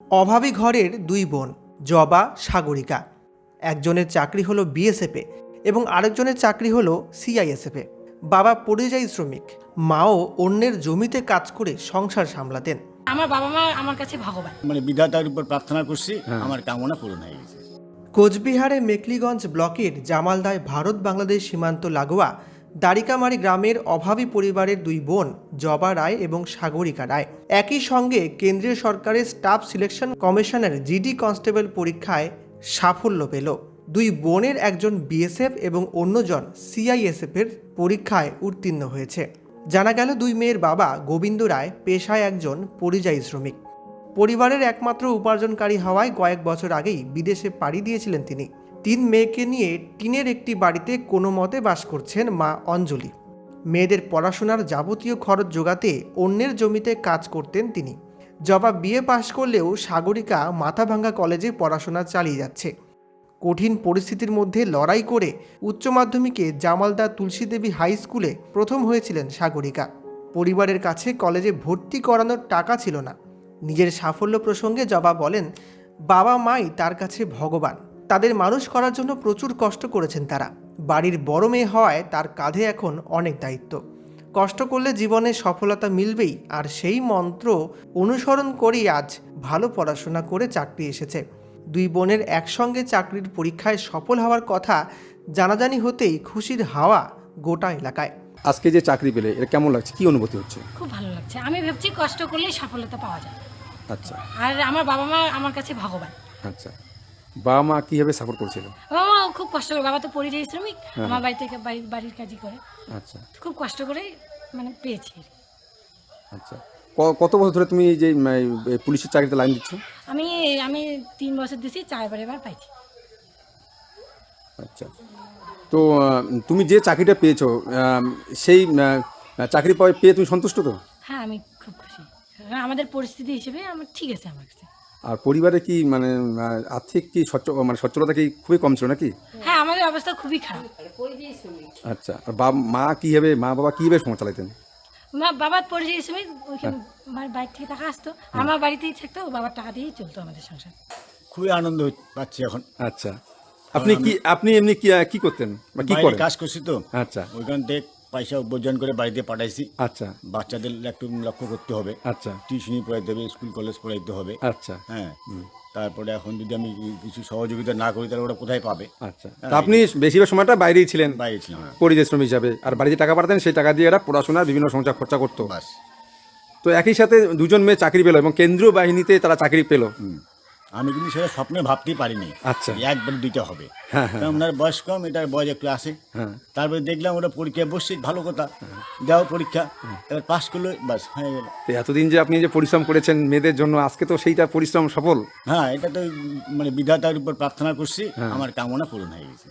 অভাবী ঘরের দুই বোন জবা সাগরিকা। একজনের চাকরি হলো বিএসএফে এবং আরেকজনের চাকরি হলো সিআইএসএফে বাবা পরিযায়ী শ্রমিক মাও অন্যের জমিতে কাজ করে সংসার সামলাতেন। আমার বাবা মা আমার কাছে ভগবান। মানে বিধাতার উপর প্রার্থনা করছি আমার কামনা পূরণ হয়ে গেছে। কোচবিহারে মেকলিগঞ্জ ব্লকের জামালদায় ভারত বাংলাদেশ সীমান্ত লাগোয়া দারিকামারি গ্রামের অভাবী পরিবারের দুই বোন, জবা রায় এবং সাগরিকা রায়। একই সঙ্গে কেন্দ্রীয় সরকারের স্টাফ সিলেকশন কমিশনের জিডি কনস্টেবল পরীক্ষায় সাফল্য পেল। দুই বোনের একজন বিএসএফ এবং অন্যজন সিআইএসএফ এর পরীক্ষায় উত্তীর্ণ হয়েছে। জানা গেল দুই মেয়ের বাবা গোবিন্দ রায় পেশায় একজন পরিযায়ী শ্রমিক। পরিবারের একমাত্র উপার্জনকারী হওয়ায় কয়েক বছর আগেই বিদেশে পাড়ি দিয়েছিলেন তিনি। তিন মেয়েকে নিয়ে টিনের একটি বাড়িতে কোনো মতে বাস করছেন মা অঞ্জলি। মেয়েদের পড়াশোনার যাবতীয় খরচ জোগাতে অন্যের জমিতে কাজ করতেন তিনি। জবা বিয়ে পাশ করলেও সাগরিকা মাথাভাঙ্গা কলেজে পড়াশোনা চালিয়ে যাচ্ছে। কঠিন পরিস্থিতির মধ্যে লড়াই করে উচ্চ মাধ্যমিকে জামালদা তুলসী দেবী হাই স্কুলে প্রথম হয়েছিলেন সাগরিকা। পরিবারের কাছে কলেজে ভর্তি করানোর টাকা ছিল না। নিজের সাফল্য প্রসঙ্গে জবা বলেন বাবা মাই তার কাছে ভগবান। তাদের মানুষ করার জন্য প্রচুর কষ্ট করেছেন তারা। বাড়ির বড় মেয়ে হওয়ায় তার কাঁধে এখন অনেক দায়িত্ব। কষ্ট করলে জীবনে সফলতা মিলবেই আর সেই মন্ত্র অনুসরণ করেই আজ ভালো পড়াশোনা করে চাকরি এসেছে। দুই বোনের একসঙ্গে চাকরির পরীক্ষায় সফল হওয়ার কথা জানাজানি হতেই খুশির হাওয়া গোটা এলাকায়। আজকে যে চাকরি পেলে এটা কেমন লাগছে? কি অনুভূতি হচ্ছে? খুব ভালো লাগছে। আমি ভাবছি কষ্ট করলেই সফলতা পাওয়া যায়। আচ্ছা। আর আমার বাবা মা আমার কাছে ভগবান। আচ্ছা। বাবা মা কীভাবে সাপোর্ট করছিল? বাবা মা খুব কষ্ট করে বাবা তো পরিযায়ী শ্রমিক আমার বাড়ি থেকে বাড়ির বাড়ির কাজই করে। আচ্ছা। খুব কষ্ট করে মানে পেয়েছি। আচ্ছা। কত বছর ধরে তুমি যে পুলিশের চাকরিতে লাইন দিচ্ছ? আমি আমি তিন বছর দিছি চারবার এবার পাইছি। আচ্ছা। তো তুমি যে চাকরিটা পেয়েছ সেই চাকরি পেয়ে তুমি সন্তুষ্ট তো? হ্যাঁ আমি খুব খুশি। হ্যাঁ, আমাদের পরিস্থিতি হিসেবে আমার ঠিক আছে আমার কাছে। আর পরিবারে কি মানে আর্থিক কি সচ্ছ মানে সচ্ছলতা কি খুবই কম ছিল নাকি? হ্যাঁ আমাদের অবস্থা খুবই খারাপ। আচ্ছা আর বাবা মা হবে মা বাবা কীভাবে সংসার চালাতেন মা বাবার পরিযায়ী শ্রমিক ওইখানে আমার বাড়ি থেকে টাকা আসতো। আমার বাড়িতেই থাকতো ও বাবার টাকা দিয়েই চলতো আমাদের সংসার। খুবই আনন্দ পাচ্ছি এখন। আচ্ছা। আপনি কি আপনি এমনি কি কি করতেন? বা কি করেন? কাজ করছি তো। আচ্ছা। ওইখান থেকে পয়সা উপার্জন করে বাড়িতে পাঠাইছি। আচ্ছা। বাচ্চাদের একটু লক্ষ্য করতে হবে। আচ্ছা। টিউশনি পড়াইতে হবে স্কুল কলেজ পড়াইতে হবে। আচ্ছা। হ্যাঁ। তারপরে এখন যদি আমি কিছু সহযোগিতা না করি তাহলে ওরা কোথায় পাবে? আচ্ছা। তা আপনি বেশিরভাগ সময়টা বাইরেই ছিলেন? বাইরে ছিলাম। হ্যাঁ। পরিযায়ী শ্রমিক হিসাবে। আর বাড়িতে টাকা পাঠাতেন সেই টাকা দিয়ে এরা পড়াশোনার বিভিন্ন সংসার খরচা করতো। বাস। তো একই সাথে দুজন মেয়ে চাকরি পেল এবং কেন্দ্রীয় বাহিনীতে তারা চাকরি পেল। আমি কিন্তু সেটা স্বপ্নে ভাবতেই পারিনি আচ্ছা। একবার দিতে হবে। হ্যাঁ, হ্যাঁ। ওনার বয়স কম এটার বয়স একটু আসে হ্যাঁ। তারপরে দেখলাম ওটা পরীক্ষা বসছে ভালো কথা। দেওয়া পরীক্ষা। এবার পাস করল বাস হয়ে গেল। তো এতদিন যে আপনি যে পরিশ্রম করেছেন মেয়েদের জন্য আজকে তো সেইটা পরিশ্রম সফল। হ্যাঁ এটা তো মানে বিধাতার উপর প্রার্থনা করছি আমার কামনা পূরণ হয়ে গেছে।